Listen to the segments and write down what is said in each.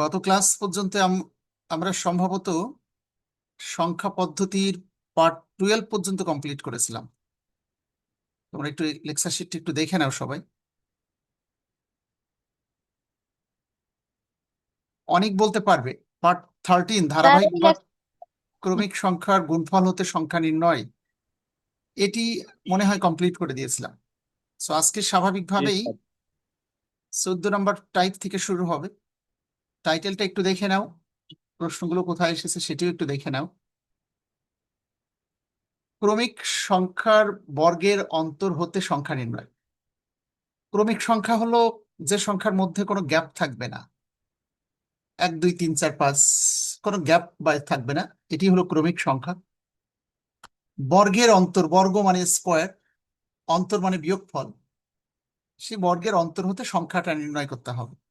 গত ক্লাস পর্যন্ত আমরা সম্ভবত সংখ্যা পদ্ধতির পার্ট টুয়েলভ পর্যন্ত কমপ্লিট করেছিলাম। তোমরা একটু লেকচার শিটটি একটু দেখে নাও সবাই। অনেক বলতে পারবে পার্ট থার্টিন ধারাবাহিক বা ক্রমিক সংখ্যার গুণফল হতে সংখ্যা নির্ণয় এটি মনে হয় কমপ্লিট করে দিয়েছিলাম। সো আজকে স্বাভাবিকভাবেই চোদ্দ নম্বর টাইপ থেকে শুরু হবে। টাইটেলটা একটু দেখে নাও। প্রশ্নগুলো কোথায় এসেছে সেটিও একটু দেখে নাও। ক্রমিক সংখ্যার বর্গের অন্তর হতে সংখ্যা নির্ণয়। ক্রমিক সংখ্যা হলো যে সংখ্যার মধ্যে কোনো গ্যাপ থাকবে না। এক, দুই, তিন, চার, পাঁচ, কোনো গ্যাপ বা থাকবে না। এটি হলো ক্রমিক সংখ্যা। বর্গের অন্তর, বর্গ মানে স্কোয়ার, অন্তর মানে বিয়োগফল। সেই বর্গের অন্তর হতে সংখ্যাটা নির্ণয় করতে হবে।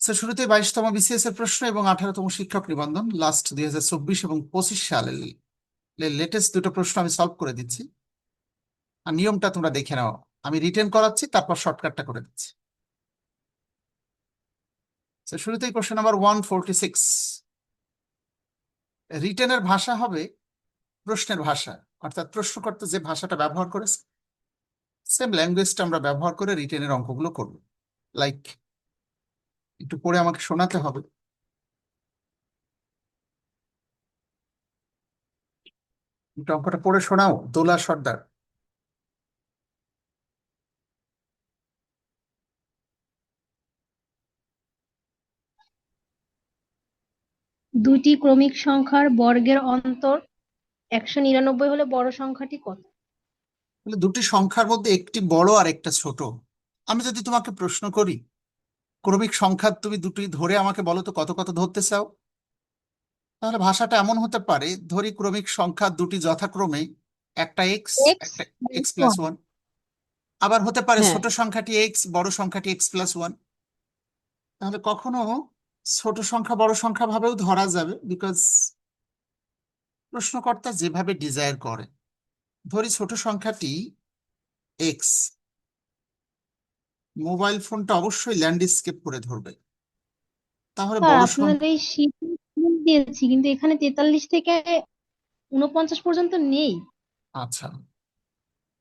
সে শুরুতে বাইশতম বিসিএস এর প্রশ্ন এবং আঠারোতম শিক্ষক নিবন্ধন লাস্ট দুই হাজার চব্বিশ এবং পঁচিশ সালের লেটেস্ট দুটো প্রশ্ন আমি সলভ করে দিচ্ছি। আর নিয়মটা তোমরা দেখে নাও। আমি রিটেন করাচ্ছি, তারপর শর্টকাটটা করে দিচ্ছি। শুরুতেই প্রশ্ন নাম্বার ওয়ান ফোরটি সিক্স রিটেনের ভাষা হবে প্রশ্নের ভাষা, অর্থাৎ প্রশ্নকর্তা যে ভাষাটা ব্যবহার করেছে সেম ল্যাঙ্গুয়েজটা আমরা ব্যবহার করে রিটেনের অঙ্কগুলো করব। লাইক একটু পড়ে আমাকে শোনাতে হবে। একটু অঙ্কটা পড়ে শোনাও দোলা সর্দার। দুটি ক্রমিক সংখ্যার বর্গের অন্তর একশো নিরানব্বই হলে বড় সংখ্যাটি কত? দুটি সংখ্যার মধ্যে একটি বড় আর একটা ছোট। আমি যদি তোমাকে প্রশ্ন করি ক্রমিক সংখ্যা তুমি দুটি ধরে আমাকে বলো তো কত কত ধরতে চাও? তাহলে ভাষাটা এমন হতে পারে ধরি ক্রমিক সংখ্যা দুটি যথাক্রমে একটা এক্স একটা এক্স প্লাস ওয়ান আবার হতে পারে হ্যাঁ। ছোট সংখ্যাটি এক্স বড় সংখ্যাটি এক্স প্লাস ওয়ান তাহলে কখনো ছোট সংখ্যা বড় সংখ্যা ভাবেও ধরা যাবে বিকজ প্রশ্নকর্তা যেভাবে ডিজায়ার করে। ধরি ছোট সংখ্যাটি এক্স মোবাইল ফোনটা অবশ্যই ল্যান্ডস্কেপ করে ধরবে। তাহলে স্যার বড় সংখ্যা এই শীট দিয়েছি কিন্তু এখানে তেতাল্লিশ থেকে উনপঞ্চাশ পর্যন্ত নেই। আচ্ছা।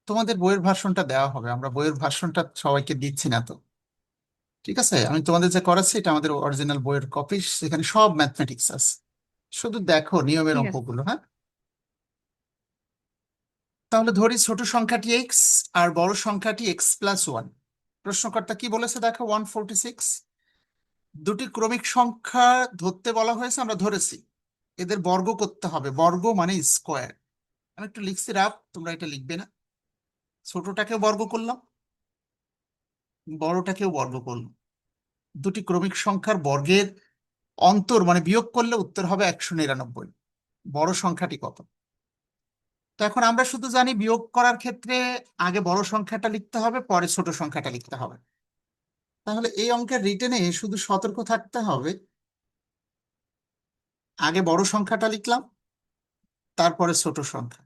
তোমাদের বইয়ের ভার্সনটা দেওয়া হবে আমরা বইয়ের ভার্সনটা সবাইকে দিচ্ছি না তো। ঠিক আছে? আমি তোমাদের যে করাচ্ছি এটা আমাদের অরিজিনাল বইয়ের কপি সেখানে সব ম্যাথমেটিক্স আছে। শুধু দেখো নিয়মের ঠিক আছে। অঙ্কগুলো হ্যাঁ? তাহলে ধরি ছোট সংখ্যাটি এক্স আর বড় সংখ্যাটি এক্স প্লাস ওয়ান প্রশ্নকর্তা কি বলেছে? দেখো ওয়ান ফোরটি সিক্স দুটি ক্রমিক সংখ্যা ধরতে বলা হয়েছে, আমরা ধরেছি। এদের বর্গ করতে হবে। বর্গ মানে স্কোয়ার আমি একটু লিখছি, রাফ, তোমরা এটা লিখবে না। ছোটটাকেও বর্গ করলাম, বড়টাকেও বর্গ করলাম। দুটি ক্রমিক সংখ্যার বর্গের অন্তর মানে বিয়োগ করলে উত্তর হবে একশো নিরানব্বই। বড় সংখ্যাটি কত? তো এখন আমরা শুধু জানি বিয়োগ করার ক্ষেত্রে আগে বড় সংখ্যাটা লিখতে হবে, পরে ছোট সংখ্যাটা লিখতে হবে। তাহলে এই অঙ্কের রিটেনে শুধু সতর্ক থাকতে হবে। আগে বড় সংখ্যাটা লিখলাম, তারপরে ছোট সংখ্যা।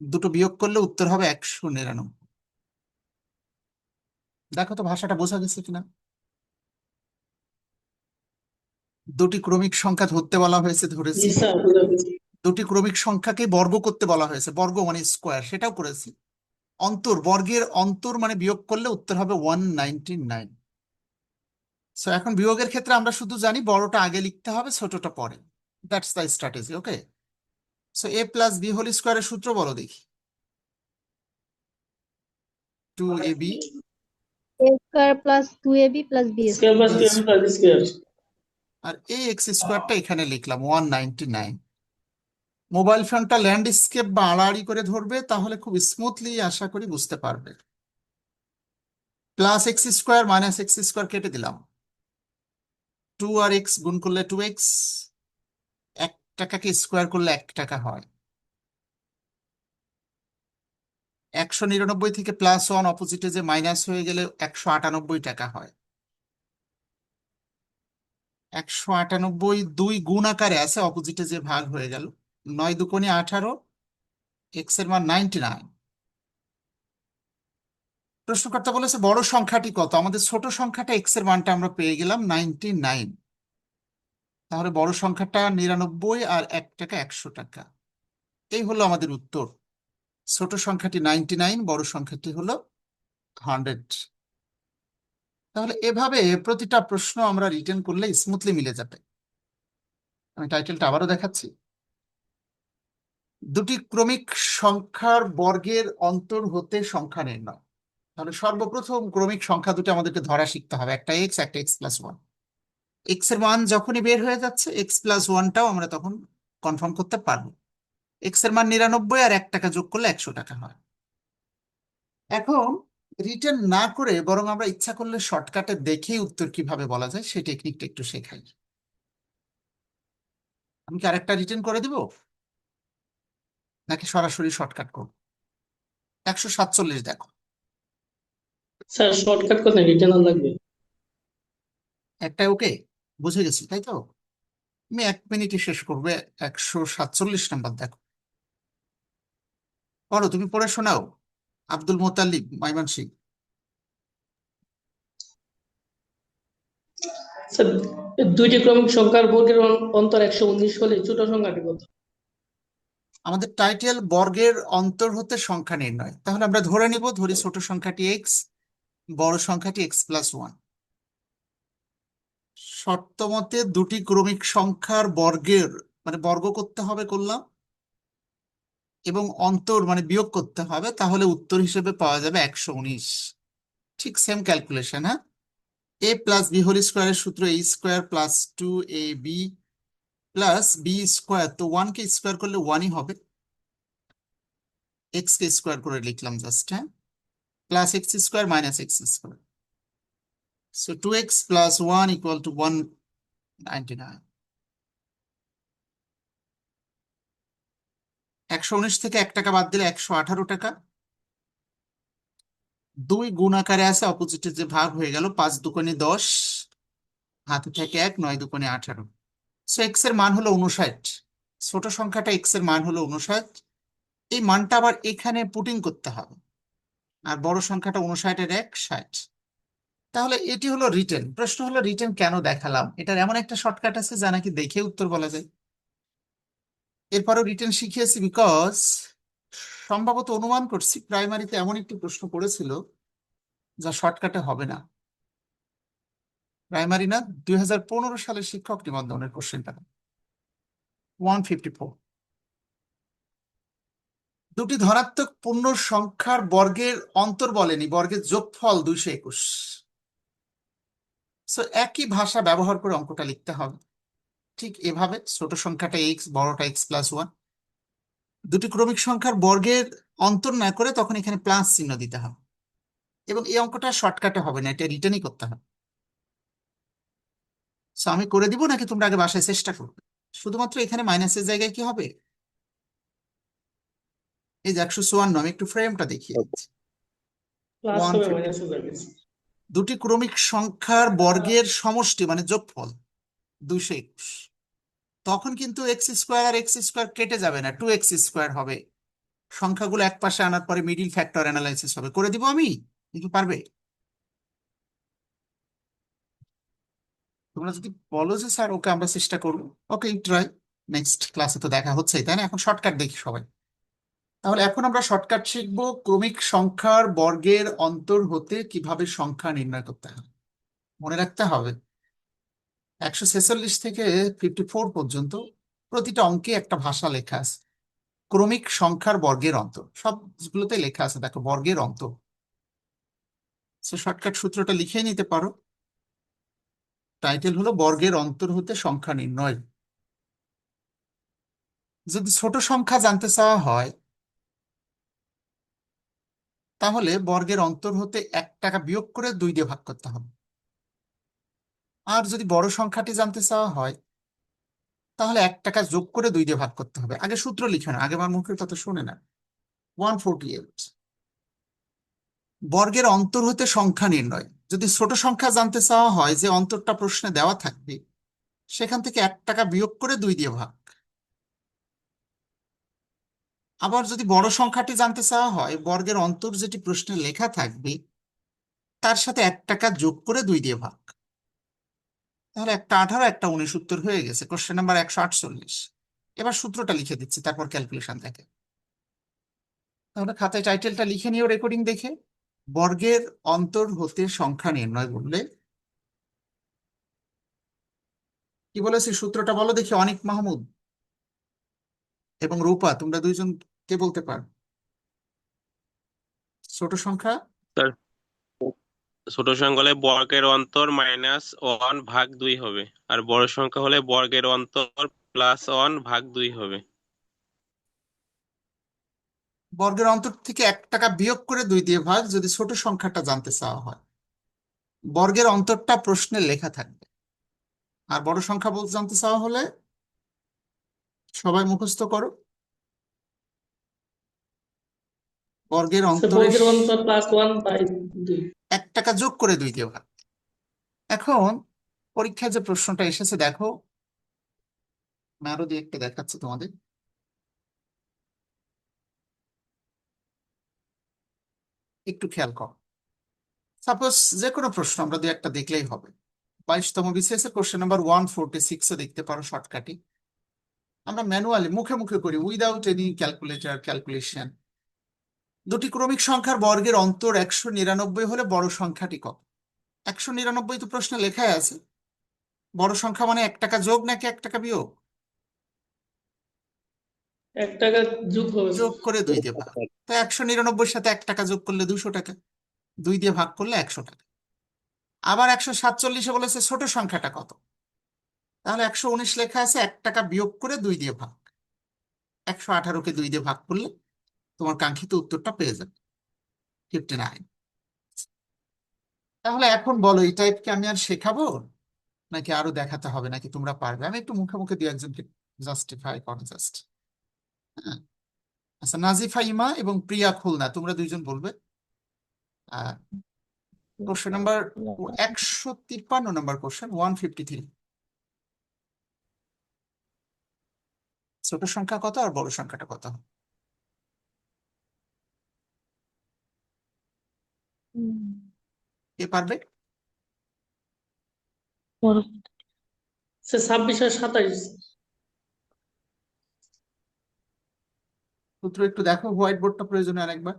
দুটো বিয়োগ করলে উত্তর হবে একশো নিরানব্বই। দেখো তো ভাষাটা বোঝা গেছে কিনা। দুটি ক্রমিক সংখ্যা ধরতে বলা হয়েছে, ধরেছি। দুটি ক্রমিক সংখ্যাকে বর্গ করতে বলা হয়েছে বর্গ মানে স্কোয়ার সেটাও করেছি। অন্তর বর্গের অন্তর মানে বিয়োগ করলে উত্তর হবে ওয়ান নাইনটি নাইন সো এখন বিয়োগের ক্ষেত্রে আমরা শুধু জানি বড়টা আগে লিখতে হবে ছোটটা পরে। That's the strategy okay so a plus b whole স্কোয়ারের সূত্র বলো দেখি। Two a b square plus two a b plus b square plus square plus square আর এই এক্স স্কোয়ারটা এখানে লিখলাম ওয়ান নাইনটি নাইন মোবাইল ফোনটা ল্যান্ডস্কেপ বা আড়াআড়ি করে ধরবে, তাহলে খুব স্মুথলি আশা করি বুঝতে পারবে। Plus x square minus x square কেটে দিলাম। টু আর এক্স গুণ করলে টু এক্স এক টাকাকে স্কোয়ার করলে এক টাকা হয়। একশো নিরানব্বই থেকে প্লাস ওয়ান অপোজিটে যে মাইনাস হয়ে গেলে একশো আটানব্বই টাকা হয়। একশো আটানব্বই দুই গুণ আকারে আছে অপোজিটে যে ভাগ হয়ে গেল। নয় দুকোণে আঠারো এক্সের মান নাইনটি নাইন প্রশ্নকর্তা বলেছে, বড় সংখ্যাটি কত? আমাদের ছোট সংখ্যাটা এক্সের মানটা আমরা পেয়ে গেলাম নাইনটি নাইন তাহলে বড় সংখ্যাটা নিরানব্বই আর এক টাকা একশো টাকা। এই হলো আমাদের উত্তর। ছোট সংখ্যাটি নাইনটি নাইন বড় সংখ্যাটি হলো হান্ড্রেড তাহলে এভাবে প্রতিটা প্রশ্ন আমরা রিটার্ন করলে স্মুথলি মিলে যাবে। আমি টাইটেলটা আবারও দেখাচ্ছি। দুটি ক্রমিক সংখ্যার বর্গের অন্তর হতে সংখ্যা নির্ণয়। তাহলে সর্বপ্রথম ক্রমিক সংখ্যা দুটো আমাদেরকে ধরা শিখতে হবে, একটা এক্স একটা এক্স প্লাস ওয়ান এক্সের মান যখনই বের হয়ে যাচ্ছে এক্স প্লাস ওয়ানটাও আমরা তখন কনফার্ম করতে পারব। এক্সের মান নিরানব্বই আর এক টাকা যোগ করলে একশো টাকা হয়। এখন রিটার্ন না করে বরং আমরা ইচ্ছা করলে শর্টকাটে দেখেই উত্তর কীভাবে বলা যায়, সেই টেকনিকটা একটু শেখাই। আমি কি আরেকটা রিটার্ন করে দিব? নাকি সরাসরি শর্টকাট করব। একশো সাতচল্লিশ দেখো। স্যার শর্টকাট করতে রিটার্ন লাগবে? একটা ওকে বুঝে গেছি তাই তো? আমি এক মিনিটে শেষ করবে একশো সাতচল্লিশ নাম্বার দেখো। পড়ো তুমি পড়ে শোনাও। আব্দুল মোতালিব মাইমান সিং স্যার দুইটি ক্রমিক সংখ্যার বর্গের অন্তর একশো উনিশ হলে ছোট সংখ্যাটি কত? আমাদের টাইটেল বর্গের অন্তর হতে সংখ্যা নির্ণয়। তাহলে আমরা ধরে নিব, ধরি ছোট সংখ্যাটি এক্স বড় সংখ্যাটি এক্স প্লাস ওয়ান শর্ত মতে দুটি ক্রমিক সংখ্যার বর্গের মানে বর্গ করতে হবে করলাম, এবং অন্তর মানে বিয়োগ করতে হবে, তাহলে উত্তর হিসেবে পাওয়া যাবে একশো উনিশ। ঠিক সেম ক্যালকুলেশন হ্যাঁ? এ প্লাস বি হোল স্কোয়ারের সূত্র a square plus two a b plus b square তো ওয়ানকে স্কোয়ার করলে ওয়ানই হবে। এক্স কে স্কোয়ার করে লিখলাম জাস্ট হ্যাঁ? Plus x square minus x square so two x plus one equal to one ninety nine একশো উনিশ থেকে এক টাকা বাদ দিলে একশো আঠারো টাকা। দুই গুণ আকারে আছে অপোজিটে যে ভাগ হয়ে গেল, পাঁচ দুকোনি দশ, হাতে থেকে এক, নয় দুকোনি আঠারো। সো এক্সের মান হলো উনষাট ছোট সংখ্যাটা এক্সের মান হলো উনষাট এই মানটা আবার এখানে পুটিং করতে হবে। আর বড় সংখ্যাটা উনষাটের এক ষাট তাহলে এটি হলো রিটেন প্রশ্ন হলো রিটেন কেন দেখালাম? এটার এমন একটা শর্টকাট আছে যা নাকি দেখে উত্তর বলা যায়। এরপরও রিটেন শিখিয়েছি বিকজ সম্ভবত অনুমান করছি প্রাইমারিতে এমন একটি প্রশ্ন পড়েছিল যা শর্টকাটে হবে না। প্রাইমারি না, দুই হাজার পনেরো সালের শিক্ষক নিবন্ধনের কোশ্চেনটা ওয়ান ফিফটি ফোর দুটি ধনাত্মক পূর্ণ সংখ্যার বর্গের অন্তর বলেনি, বর্গের যোগফল দুইশো একুশ। সো একই ভাষা ব্যবহার করে অঙ্কটা লিখতে হবে। ঠিক এভাবে, ছোট সংখ্যাটা এক্স বড়টা এক্স প্লাস ওয়ান দুটি ক্রমিক সংখ্যার বর্গের অন্তর না করে তখন এখানে প্লাস চিহ্ন দিতে হবে। এবং এই অঙ্কটা শর্টকাটে হবে না, এটা রিটার্নই করতে হবে। সো আমি করে দিব নাকি তোমরা আগে বাসায় চেষ্টা করবে শুধুমাত্র এখানে মাইনাসের জায়গায় কি হবে? এই যে একশো চুয়ান্ন আমি একটু ফ্রেমটা দেখিয়ে দিচ্ছি. মাইনাস যাবে দুটি ক্রমিক সংখ্যার বর্গের সমষ্টি মানে যোগফল দুইশো একুশ। তখন কিন্তু এক্স স্কোয়ার আর এক্স স্কোয়ার কেটে যাবে না টু এক্স স্কোয়ার হবে। সংখ্যাগুলো এক পাশে আনার পরে মিডিল ফ্যাক্টর অ্যানালাইসিস হবে। করে দিব আমি? কিন্তু পারবে? তোমরা যদি বলো যে, স্যার, ওকে আমরা চেষ্টা করব। ওকে ট্রাই নেক্সট ক্লাসে তো দেখা হচ্ছেই, তাই না? এখন শর্টকাট দেখি সবাই। তাহলে এখন আমরা শর্টকাট শিখব ক্রমিক সংখ্যার বর্গের অন্তর হতে কীভাবে সংখ্যা নির্ণয় করতে হয়। মনে রাখতে হবে, একশো ছেচল্লিশ থেকে ফিফটি ফোর পর্যন্ত প্রতিটা অঙ্কে একটা ভাষা লেখা আছে। ক্রমিক সংখ্যার বর্গের অন্তর সবগুলোতে লেখা আছে, দেখো বর্গের অন্তর। শর্টকাট সূত্রটা লিখে নিতে পারো। টাইটেল হলো বর্গের অন্তর হতে সংখ্যা নির্ণয়। যদি ছোট সংখ্যা জানতে চাওয়া হয়, তাহলে বর্গের অন্তর হতে এক টাকা বিয়োগ করে দুই দিয়ে ভাগ করতে হবে। আর যদি বড় সংখ্যাটি জানতে চাওয়া হয়, তাহলে এক টাকা যোগ করে দুই দিয়ে ভাগ করতে হবে। আগে সূত্র লিখে না আগে আমার মুখের কথা শুনে না ওয়ান ফোরটি এইট বর্গের অন্তর হতে সংখ্যা নির্ণয়। যদি ছোট সংখ্যা জানতে চাওয়া হয় যে অন্তরটা প্রশ্নে দেওয়া থাকবে, সেখান থেকে এক টাকা বিয়োগ করে দুই দিয়ে ভাগ। আবার যদি বড় সংখ্যাটি জানতে চাওয়া হয়, বর্গের অন্তর যেটি প্রশ্নে লেখা থাকবে, তার সাথে এক টাকা যোগ করে দুই দিয়ে ভাগ। তাহলে একটা আঠারো, একটা উনিশ উত্তর হয়ে গেছে। কোশ্চেন নাম্বার একশো আটচল্লিশ। এবার সূত্রটা লিখে দিচ্ছি, তারপর ক্যালকুলেশন থেকে তাহলে খাতায় টাইটেলটা লিখে নিও রেকর্ডিং দেখে। বর্গের অন্তর হতে সংখ্যা নির্ণয় বললে কি বলেছি সূত্রটা বলো দেখি, অনিক মাহমুদ এবং রূপা, তোমরা দুইজন কে বলতে পারো? ছোট সংখ্যা? ছোট সংখ্যা হলে বর্গের অন্তর মাইনাস ওয়ান ভাগ দুই হবে, আর বড় সংখ্যা হলে বর্গের অন্তর প্লাস ওয়ান ভাগ দুই হবে। বর্গের অন্তর থেকে এক টাকা বিয়োগ করে দুই দিয়ে ভাগ যদি ছোট সংখ্যাটা জানতে চাওয়া হয়। বর্গের অন্তরটা প্রশ্নে লেখা থাকবে। আর বড় সংখ্যা বলতে জানতে চাওয়া হলে সবাই মুখস্থ করো। বর্গের স্যার অন্তরে এক টাকা যোগ করে দুই দিয়ে ভাগ। এখন পরীক্ষায় যে প্রশ্নটা এসেছে দেখো। আরও দিয়ে একটা দেখাচ্ছে তোমাদের। একটু খেয়াল কর। সাপোজ যে কোনো প্রশ্ন আমরা দু একটা দেখলেই হবে। বাইশতম BCS question number one forty সিক্সও দেখতে পারো শর্টকাটে আমরা ম্যানুয়ালি মুখে মুখে করি উইদাউট এনি ক্যালকুলেটর ক্যালকুলেশন দুটি ক্রমিক সংখ্যার বর্গের অন্তর একশো নিরানব্বই হলে বড় সংখ্যাটি কত? একশো নিরানব্বই তো প্রশ্নে লেখাই আছে। বড় সংখ্যা মানে এক টাকা যোগ নাকি এক টাকা বিয়োগ? এক টাকা যোগ হবে। যোগ করে দুই দিয়ে ভাগ। তো একশো নিরানব্বই সাথে এক টাকা যোগ করলে দুশো টাকা। দুই দিয়ে ভাগ করলে একশো টাকা। আবার একশো সাতচল্লিশে বলেছে ছোট সংখ্যাটা কত? তাহলে একশো উনিশ লেখা আছে এক টাকা বিয়োগ করে দুই দিয়ে ভাগ। একশো আঠারোকে দুই দিয়ে ভাগ করলে তোমার কাঙ্ক্ষিত উত্তরটা পেয়ে যাবে। ফিফটি নাইন তাহলে এখন বলো এই টাইপ টাইপকে আমি আর শেখাবো? নাকি আরও দেখাতে হবে? নাকি তোমরা পারবে? আমি একটু মুখে মুখে দুই একজনকে জাস্টিফাই করো জাস্ট হ্যাঁ আচ্ছা নাজিফা ইমা এবং প্রিয়া খুলনা তোমরা দুইজন বলবে? আহ কোশ্চেন নাম্বার একশো তিপ্পান্ন number question one fifty three ছোট সংখ্যা কত আর বড় সংখ্যাটা কত? কে পারবে? ছাব্বিশ আর সাতাইশ। সূত্র একটু দেখো হোয়াইট বোর্ডটা প্রয়োজনে আরেকবার।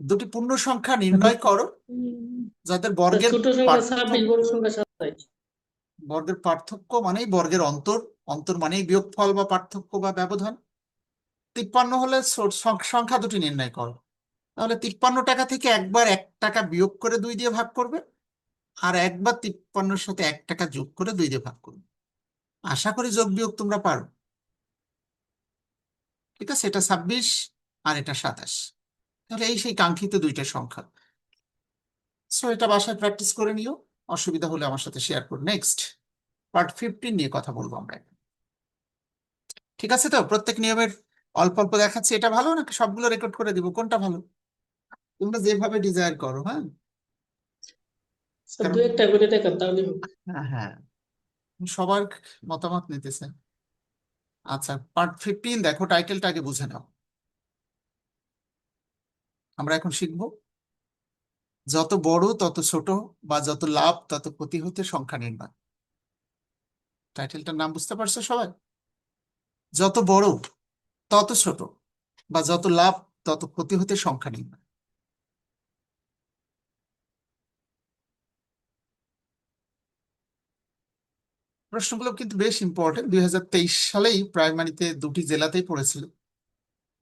দুটি পূর্ণ সংখ্যা নির্ণয় করো যাদের বর্গের বর্গের পার্থক্য মানেই বর্গের অন্তর অন্তর মানেই বিয়োগফল বা পার্থক্য বা ব্যবধান। তিপ্পান্ন হলে সংখ্যা দুটি নির্ণয় করো। তাহলে তিপ্পান্ন টাকা থেকে একবার এক টাকা বিয়োগ করে দুই দিয়ে ভাগ করবে আর একবার তিপ্পান্নর সাথে এক টাকা যোগ করে দুই দিয়ে ভাগ করবে। আশা করি যোগ বিয়োগ তোমরা পারো। ঠিক আছে এটা ছাব্বিশ আর এটা সাতাশ। তাহলে এই সেই কাঙ্ক্ষিত দুইটা সংখ্যা। সো এটা বাসায় প্র্যাকটিস করে নিও। অসুবিধা হলে আমার সাথে শেয়ার করো। নেক্সট পার্ট ফিফটিন নিয়ে কথা বলব আমরা ঠিক আছে তো? প্রত্যেক নিয়মের অল্প অল্প দেখাচ্ছি। এটা ভালো নাকি সবগুলো রেকর্ড করে দিব? কোনটা ভালো? তোমরা যেভাবে ডিজায়ার করো হ্যাঁ? হ্যাঁ হ্যাঁ। সবার মতামত নিতেছে। আচ্ছা পার্ট ফিফটিন দেখো টাইটেলটা আগে বুঝে নাও। আমরা এখন শিখব, যত বড়, তত ছোট বা যত লাভ, তত ক্ষতি হতে সংখ্যা নির্ণয়। টাইটেলটার নাম বুঝতে পারছ সবাই? যত বড়, তত ছোট বা যত লাভ, তত ক্ষতি হতে সংখ্যা নির্ণয়। প্রশ্নগুলো কিন্তু বেশ ইম্পর্টেন্ট দুই হাজার তেইশ সালেই প্রাইমারিতে দুটি জেলাতেই পড়েছিল।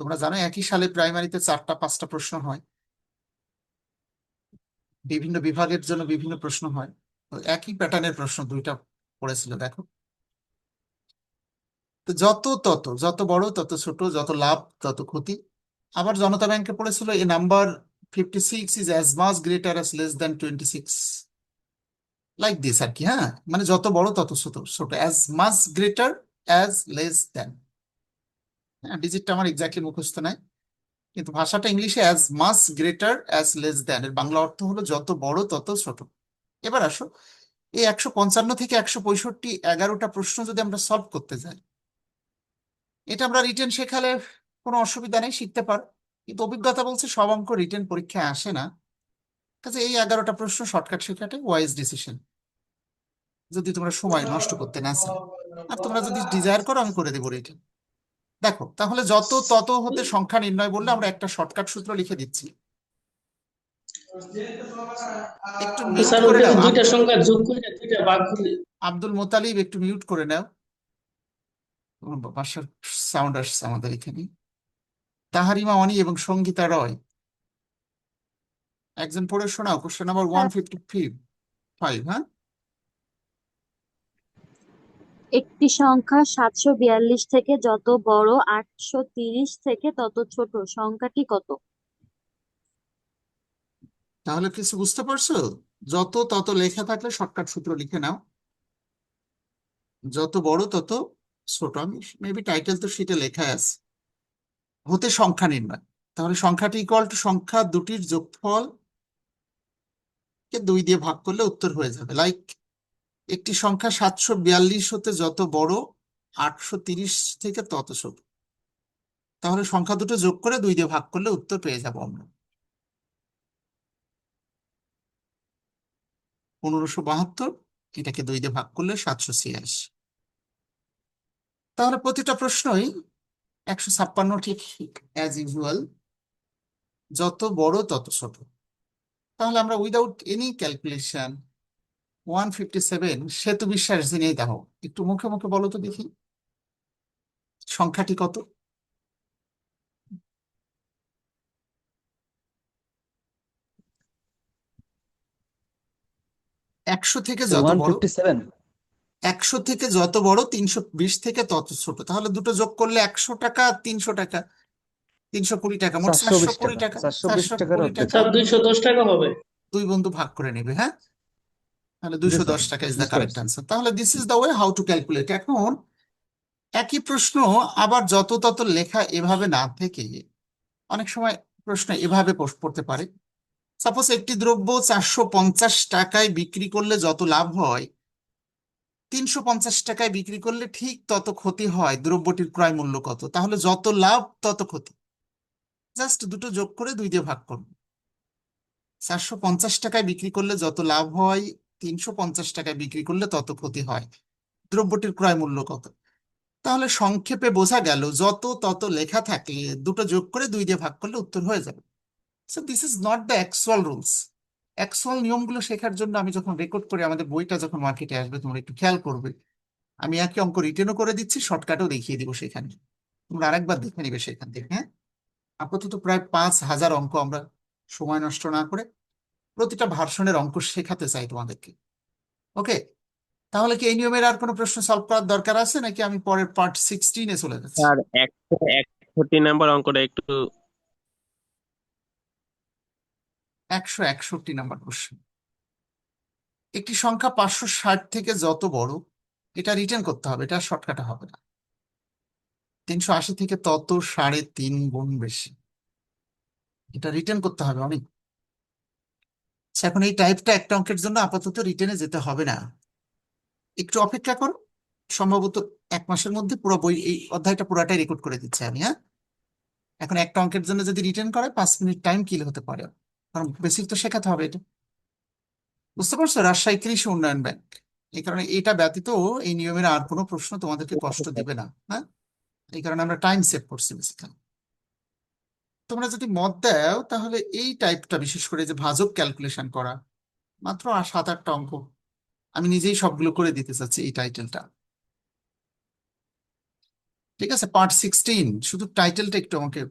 তোমরা জানো একই সালে প্রাইমারিতে চারটা, পাঁচটা প্রশ্ন হয়। বিভিন্ন বিভাগের জন্য বিভিন্ন প্রশ্ন হয়। তো একই প্যাটার্নের প্রশ্ন দুইটা পড়েছিল, দেখো। তো যত তত, যত বড়, তত ছোট, যত লাভ, তত ক্ষতি। আবার জনতা ব্যাংকে পড়েছিল a number fifty six is as much greater as less than twenty six like this আর কি হ্যাঁ? মানে যত বড় তত ছোট ছোট as much greater as less then হ্যাঁ ডিজিটটা আমার এক্স্যাক্টলি মুখস্থ নাই। কিন্তু ভাষাটা ইংলিশে as much greater as less than এর বাংলা অর্থ হলো যত বড় তত ছোট। এবার আসো, এই একশো পঞ্চান্ন থেকে একশো পঁয়ষট্টি এগারোটা প্রশ্ন যদি আমরা সলভ করতে যাই, এটা আমরা রিটেন শেখালে কোনো অসুবিধা নেই, শিখতে পারো। কিন্তু অভিজ্ঞতা বলছে সব অঙ্ক রিটেন পরীক্ষায় আসে না। কাজে এই এগারোটা প্রশ্ন শর্টকাট শেখাটা ওয়াইজ ডিসিশন যদি তোমরা সময় নষ্ট করতে না চাও। আর তোমরা যদি ডিজায়ার করো আমি করে দেবো এটা দেখো তাহলে যত তত হতে সংখ্যা নির্ণয় বললে আমরা একটা শর্টকাট সূত্র লিখে দিচ্ছি। একটু মিউট করে নাও। দুইটা সংখ্যা যোগ করে দুইটা ভাগ করলে আব্দুল মোতালিব একটু মিউট করে নাও। বাসার সাউন্ড আসছে আমাদের এখানে। তাহারিমা অনি এবং সঙ্গীতা রয়। একজন পড়ে শোনাও question number one fifty five হ্যাঁ? একটি সংখ্যা সাতশো বিয়াল্লিশ থেকে যত বড়, আটশো তিরিশ থেকে তত ছোট। সংখ্যাটি কত? তাহলে কিছু বুঝতে পারছ? যত তত লেখা থাকলে শর্টকাট সূত্র লিখে নাও। যত বড় তত ছোট। আমি মেবি টাইটেল তো শিটে লেখা আছে। হতে সংখ্যা নির্ণয়। তাহলে সংখ্যাটি ইকুয়াল টু সংখ্যা দুটির যোগফল কে দুই দিয়ে ভাগ করলে উত্তর হয়ে যাবে। লাইক একটি সংখ্যা সাতশো বিয়াল্লিশ হতে যত বড়, আটশো তিরিশ থেকে তত ছোট তাহলে সংখ্যা দুটো যোগ করে দুই দিয়ে ভাগ করলে উত্তর পেয়ে যাব আমরা। পনেরোশো বাহাত্তর, এটাকে দুই দিয়ে ভাগ করলে সাতশো ছিয়াশি। তাহলে প্রতিটা প্রশ্নই একশো ছাপ্পান্ন ঠিক অ্যাজ ইউজুয়াল যত বড় তত ছোট তাহলে আমরা without any calculation one fifty seven Setu Biswas জেনেই দাও একটু মুখে মুখে বলো তো দেখি। সংখ্যাটি কত? একশো থেকে যত ওয়ান বড় ফিফটি সেভেন। একশো থেকে যত বড় তিনশো বিশ থেকে তত ছোট। তাহলে দুটো যোগ করলে একশো টাকা তিনশো টাকা তিনশো কুড়ি টাকা মোট চারশো চারশো বিশ কুড়ি টাকা টাকা। চারশো কুড়ি টাকা। স্যার দুইশো দশ টাকা হবে। দুই বন্ধু ভাগ করে নেবে হ্যাঁ? তাহলে দুইশো. দশ টাকা ইজ দ্য কারেক্ট। আনসার তাহলে this is the way how to calculate এখন একই প্রশ্ন আবার যত তত লেখা এভাবে না থেকে অনেক সময় প্রশ্ন এভাবে করতে পারে সাপোজ একটি দ্রব্য চারশো পঞ্চাশ টাকায় বিক্রি করলে যত লাভ হয় তিনশো পঞ্চাশ টাকায় বিক্রি করলে ঠিক তত ক্ষতি হয় দ্রব্যটির ক্রয় মূল্য কত তাহলে যত লাভ তত ক্ষতি জাস্ট দুটো যোগ করে দুই দিয়ে ভাগ করুন চারশো পঞ্চাশ টাকায় বিক্রি করলে যত লাভ হয় তিনশো পঞ্চাশ টাকায় বিক্রি করলে তত ক্ষতি হয়। দ্রব্যটির ক্রয় মূল্য কত? তাহলে সংক্ষেপে বোঝা গেল, যত তত লেখা থাকলে দুটো যোগ করে দুই দিয়ে ভাগ করলে উত্তর হয়ে যাবে। So this is not the actual rules actual নিয়মগুলো শেখার জন্য আমি যখন রেকর্ড করি, আমাদের বইটা যখন মার্কেটে আসবে, তোমরা একটু খেয়াল করবে। আমি একই অঙ্ক রিটেনও করে দিচ্ছি শর্টকাটও দেখিয়ে দিব সেখানে। তোমরা আরেকবার দেখে নিবে সেখান থেকে হ্যাঁ? আপাতত প্রায় পাঁচ হাজার অঙ্ক আমরা সময় নষ্ট না করে প্রতিটা ভার্সনের অঙ্ক শেখাতে চাই তোমাদেরকে। ওকে তাহলে কি এই নিয়মের আর কোনো প্রশ্ন সলভ করার দরকার আছে? নাকি আমি পরের পার্ট সিক্সটিনে চলে যাচ্ছি? স্যার একশো একষট্টি নাম্বার অঙ্কটা একটু একশো একষট্টি নাম্বার কোশ্চেন একটি সংখ্যা পাঁচশো ষাট থেকে যত বড় এটা রিটার্ন করতে হবে এটা শর্টকাটে হবে না। তিনশো আশি থেকে তত সাড়ে তিন গুণ বেশি। এটা রিটার্ন করতে হবে অনেক। এখন এই টাইপটা একটা অঙ্কের জন্য আপাতত রিটেনে যেতে হবে না। একটু অপেক্ষা করো। সম্ভবত এক মাসের মধ্যে পুরো বই, এই অধ্যায়টা পুরাটাই রেকর্ড করে দিচ্ছি আমি হ্যাঁ? এখন একটা অঙ্কের জন্য যদি রিটার্ন করে, পাঁচ মিনিট টাইম কিল হতে পারে? কারণ বেসিক তো শেখাতে হবে এটা। বুঝতে পারছ? রাজশাহী কৃষি উন্নয়ন ব্যাংক। এই কারণে এটা ব্যতীত এই নিয়মের আর কোনো প্রশ্ন তোমাদেরকে কষ্ট দেবে না হ্যাঁ? এই কারণে আমরা টাইম সেভ করছি বেসিক্যালি তোমরা যদি মত দাও, তাহলে এই টাইপটা বিশেষ করে যে ভাজক ক্যালকুলেশন করা, মাত্র আর সাত আটটা অঙ্ক। আমি নিজেই সবগুলো করে দিতে চাচ্ছি এই টাইটেলটা ঠিক আছে? পার্ট সিক্সটিন শুধু টাইটেলটা একটু আমাকে